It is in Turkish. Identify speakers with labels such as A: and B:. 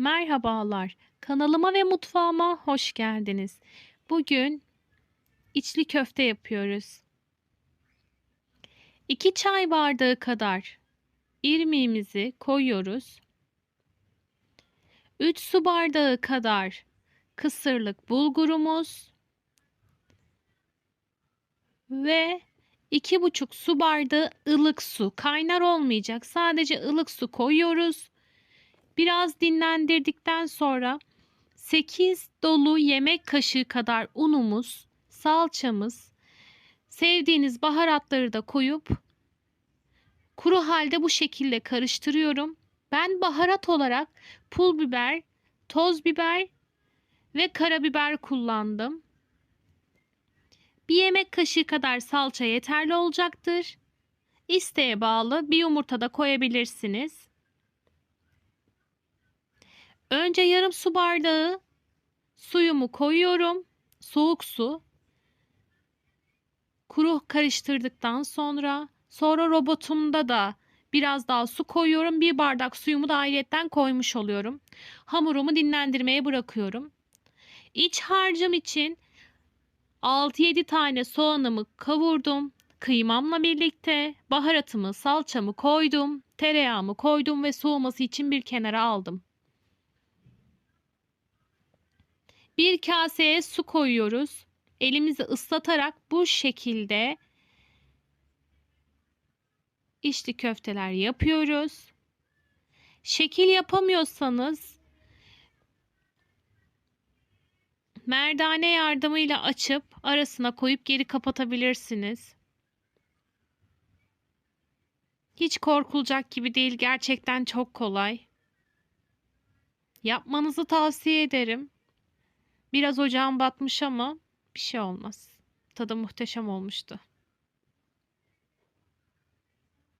A: Merhabalar. Kanalıma ve mutfağıma hoş geldiniz. Bugün içli köfte yapıyoruz. 2 çay bardağı kadar irmiğimizi koyuyoruz. 3 su bardağı kadar kısırlık bulgurumuz ve 2,5 su bardağı ılık su. Kaynar olmayacak. Sadece ılık su koyuyoruz. Biraz dinlendirdikten sonra 8 dolu yemek kaşığı kadar unumuz, salçamız, sevdiğiniz baharatları da koyup kuru halde bu şekilde karıştırıyorum. Ben baharat olarak pul biber, toz biber ve karabiber kullandım. Bir yemek kaşığı kadar salça yeterli olacaktır. İsteğe bağlı bir yumurta da koyabilirsiniz. Önce yarım su bardağı suyumu koyuyorum. Soğuk su. Kuru karıştırdıktan sonra sonra robotumda da biraz daha su koyuyorum. Bir bardak suyumu da ayrıyetten koymuş oluyorum. Hamurumu dinlendirmeye bırakıyorum. İç harcım için 6-7 tane soğanımı kavurdum. Kıymamla birlikte baharatımı, salçamı koydum. Tereyağımı koydum ve soğuması için bir kenara aldım. Bir kaseye su koyuyoruz. Elimizi ıslatarak bu şekilde içli köfteler yapıyoruz. Şekil yapamıyorsanız merdane yardımıyla açıp arasına koyup geri kapatabilirsiniz. Hiç korkulacak gibi değil. Gerçekten çok kolay. Yapmanızı tavsiye ederim. Biraz ocağım batmış ama bir şey olmaz. Tadı muhteşem olmuştu.